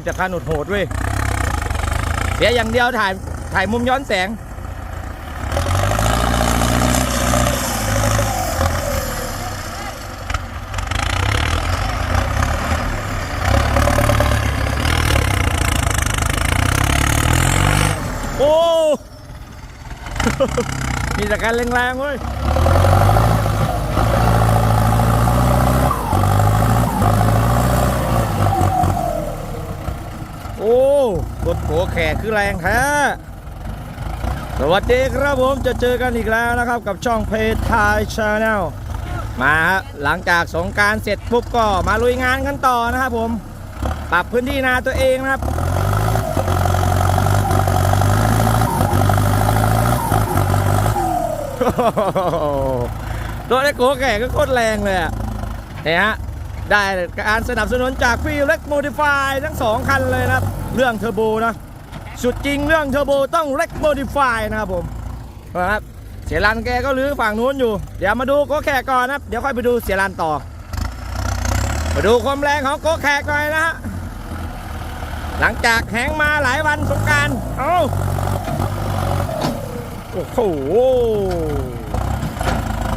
มีแต่การโหดๆเว้ยเสียอย่างเดียวถ่ายถ่ายมุมย้อนแสง โอ้ มีแต่การแรงๆเว้ย โอ้กด โผแขกคือแรงแท้สวัสดีครับผมจะเจอกันอีกแล้วนะครับกับช่องเพจไทยชาแนลมาฮะหลังจากสงการเสร็จปุ๊บก็มาลุยงานกันต่อนะครับผม ปรับพื้นที่นาตัวเองนะครับตัวเล็กโกแก่ก็โคตรแรงเลยอะเนี่ยฮะได้การสนับสนุนจากฟิลเล็กโมดิฟายทั้งสองคันเลยนะครับ เรื่องเทอร์โบนะสุดจริงเรื่องเทอร์โบต้องเล็กโมดิฟายนะครับผมนะครับเสียรันแกก็รื้อฝั่งนู้นอยู่ เดี๋ยวมาดูโกแขกก่อนนะเดี๋ยวค่อยไปดูเสียรันต่อ มาดูความแรงของโกแขกหน่อยนะฮะหลังจากแหงมาหลายวันสงการเอ้าโอ้โห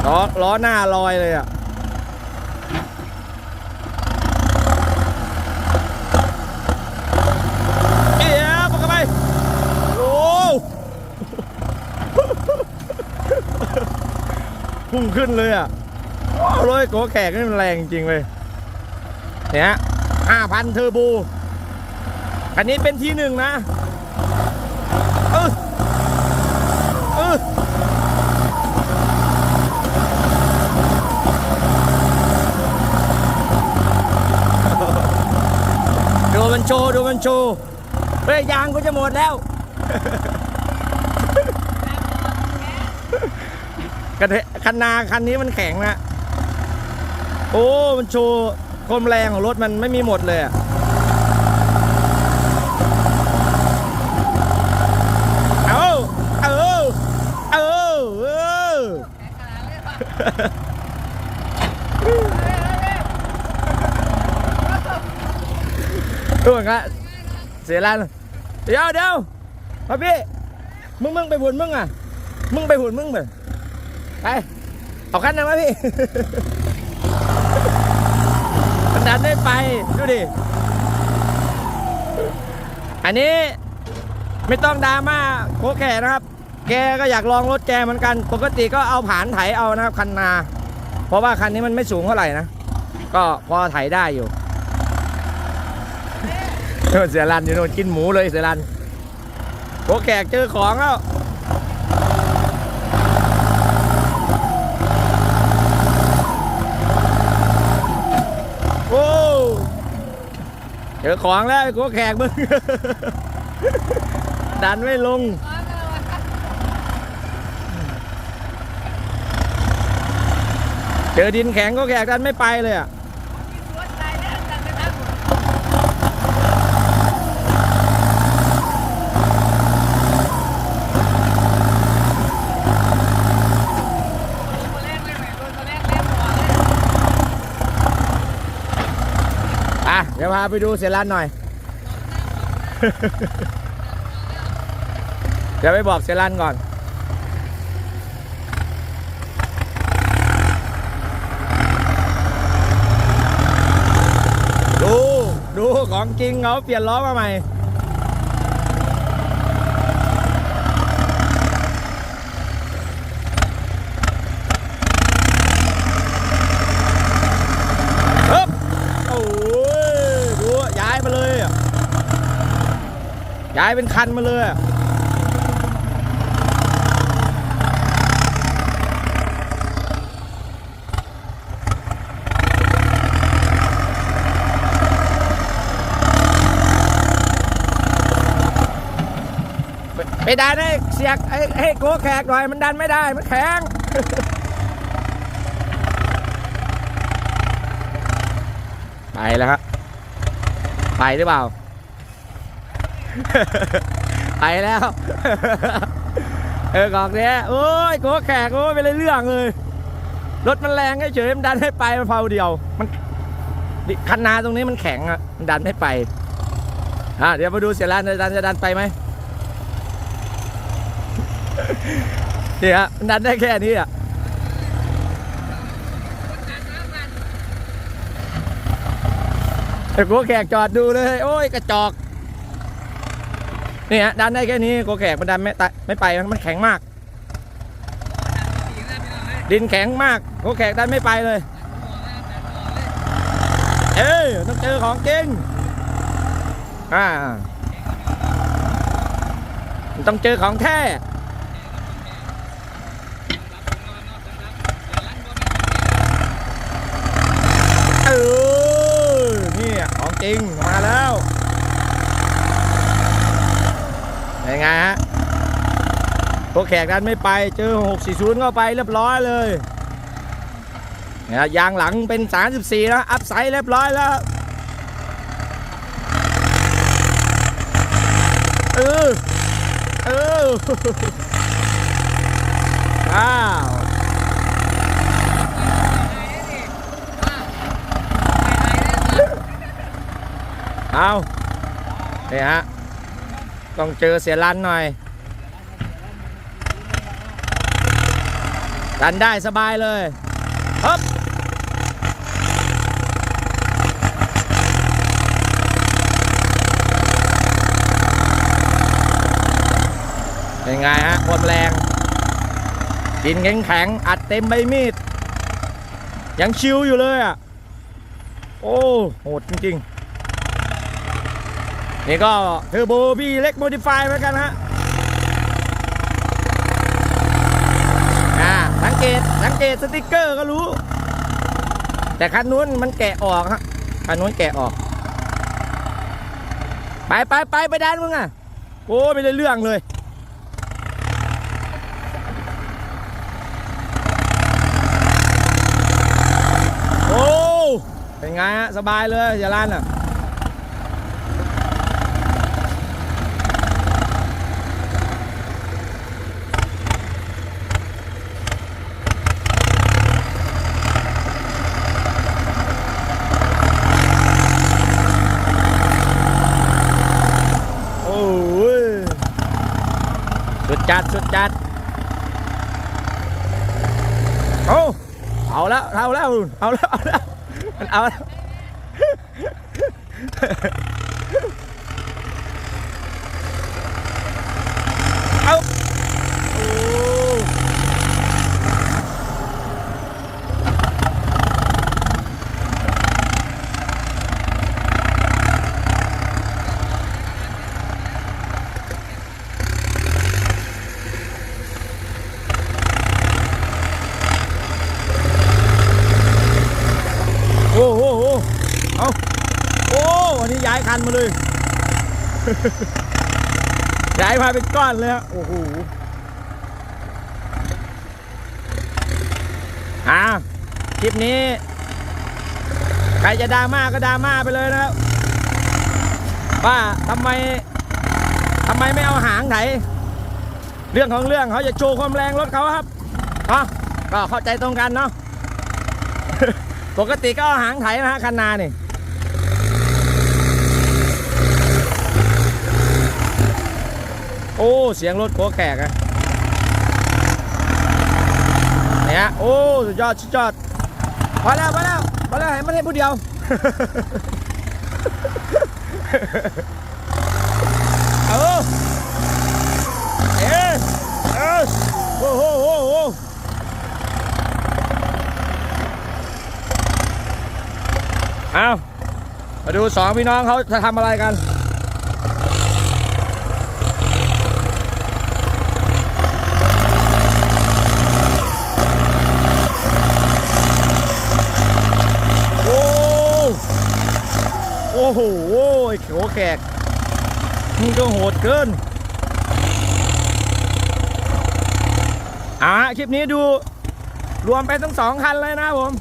ล้อล้อหน้าลอยเลยอะ เอี๊ยบเข้าไป โอ้ พุ่งขึ้นเลยอะโอ้รถโกแขกนี่มันแรงจริงเลยเนี่ยห้าพันเทอร์โบคันนี้เป็นที่หนึ่งนะเออเออดูมันโชว์ดูมันโชว์เฮ้ยยางกูจะหมดแล้วกัน คันนาคันนี้มันแข็งนะ โอ้ มันโชว์ความแรงของรถมันไม่มีหมดเลยอะเอาเอาเอาเออดูเหมือนกันเสียรันเดี๋ยวเดี๋ยวมาพี่มึงมึงไปหุ่นมึงอะ มึงไปหุ่นมึงไปไป เอาคันนั้นมาพี่ มันดันไม่ไป ดูดิ อันนี้ไม่ต้องดราม่าโคแก่นะครับ แกก็อยากลองรถแกเหมือนกัน ปกติก็เอาผานไถเอานะครับคันนา เพราะว่าคันนี้มันไม่สูงเท่าไหร่นะ ก็พอไถได้อยู่ เสียรันอยู่โน่นกินหมูเลยเสียรันโคแขกเจอของแล้ว โอ้ เจอของแล้วก็แขกมึง ดันไม่ลง เจอดินแข็งก็แขกดันไม่ไปเลยอะ อะ เดี๋ยวพาไปดูเสียรันหน่อย เดี๋ยวไปบอกเสียรันก่อน ดู ดูของจริงเขาเปลี่ยนล้อมาใหม่ ฮึบโอ้ยดูย้ายมาเลยอะ ย้ายเป็นคันมาเลยไปไดันให้เสียกให้ให้โกแขกหน่อยมันดันไม่ได้ มันแข็งไปแล้วครับไปหรือเปล่า ไปแล้ว เออกอกเนี้ยโอ้ยโกแขกโอ้ยเป็นเรื่องเลย รถมันแรงเฉยมันดันให้ไปมันเผาเดียว มันคันนาตรงนี้มันแข็งอะมันดันไม่ไปอะเดี๋ยวมาดูเสียรันจะดันจะดันไปไหมนี่ฮะมันดันได้แค่นี้อะไอ้โกแขกจอดดูเลย โอ้ยกระจอก นี่ฮะดันได้แค่นี้โกแขกมันดันไม่ไม่ไปมันแข็งมาก ดินแข็งมากโกแขกดันไม่ไปเลย เอ้ยต้องเจอของจริงอ่าต้องเจอของแท้เออนี่ของจริงมาแล้ว เป็นไงฮะพวกแขกดันไม่ไปเจอ 640เข้าไปเรียบร้อยเลยเนี่ยยางหลังเป็น 34 แล้ว อัพไซด์เรียบร้อยแล้วเออเออว้าวเอาเนี่ยฮะ ต้องเจอเสียรันหน่อยดันได้สบายเลยฮึบเป็นไงฮะความแรงดินแข็งแข็งอัดเต็มใบมีด ยังชิวอยู่เลยอะ โอ้โหดจริง ๆ นี่ก็เทอร์โบพี่เล็กโมดิฟายเหมือนกันฮะอ่าสังเกตสังเกตสติกเกอร์ก็รู้ แต่คันนู้นมันแกะออกฮะคันนู้นแกะออก ไปไปไปไปด้านมึงอะ โอ้ไม่ได้เรื่องเลยโอ้เป็นไงฮะ สบายเลยอย่าลั่นอะ โอ้ยสุด จัดสุดจัดเอาเอาแล้วเอาแล้วเอาแล้วเอาแล้วมันเอาแล้วเอาโอ้โอ้โหโอ้โหเอาโอ้วันนี้ย้ายคันมาเลย ย้ายมาเป็นก้อนเลยฮะโอ้โหอ่าคลิปนี้ ใครจะดราม่าก็ดราม่าไปเลยนะครับ ว่าทำไมทำไมไม่เอาหางไถเรื่องของเรื่องเขาจะโชว์ความแรงรถเขาครับเนาะก็เข้าใจตรงกันเนาะ ปกติก็เอาหางไถนะฮะคันนานี่ โอ้ เสียงรถโคแขกอะเนี่ยโอ้ สุดยอด สุดยอดพอแล้วพอแล้วพอแล้วให้มันให้ผู้เดียว เอาเอ๊ะเอ๊ะโอ้โหโอ้โหเอามาดูสองพี่น้องเขาจะทำอะไรกัน โอ้ โอ้โห โอ้โขแขกมึงก็โหดเกินอะคลิปนี้ดูรวมไปทั้งสองคันเลยนะผม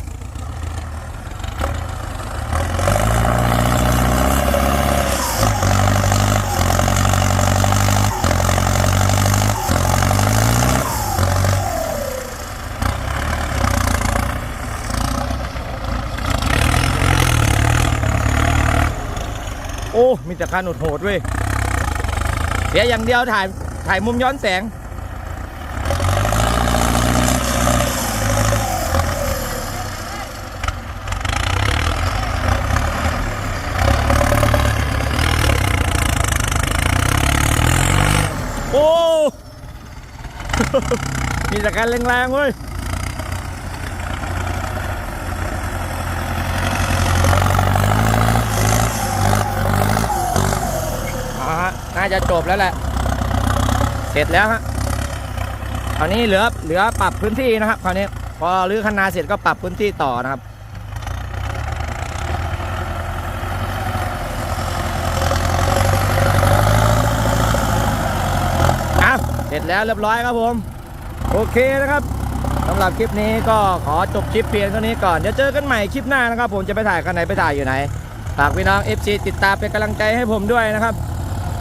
โอ้มีแต่การโหดเว้ยเสียอย่างเดียวถ่ายถ่ายมุมย้อนแสง โอ้ มีแต่การแรงๆเว้ย อ่าฮะ น่าจะจบแล้วแหละ เสร็จแล้วฮะคราวนี้เหลือเหลือปรับพื้นที่นะครับคราวนี้พอรื้อคันนาเสร็จก็ปรับพื้นที่ต่อนะครับอะเสร็จแล้วเรียบร้อยครับผม โอเคนะครับสำหรับคลิปนี้ก็ขอจบคลิปเพียงเท่านี้ก่อน เดี๋ยวเจอกันใหม่คลิปหน้านะครับ ผมจะไปถ่ายกันไหนไปถ่ายอยู่ไหนฝากพี่น้อง FC ติดตามเป็นกำลังใจให้ผมด้วยนะครับ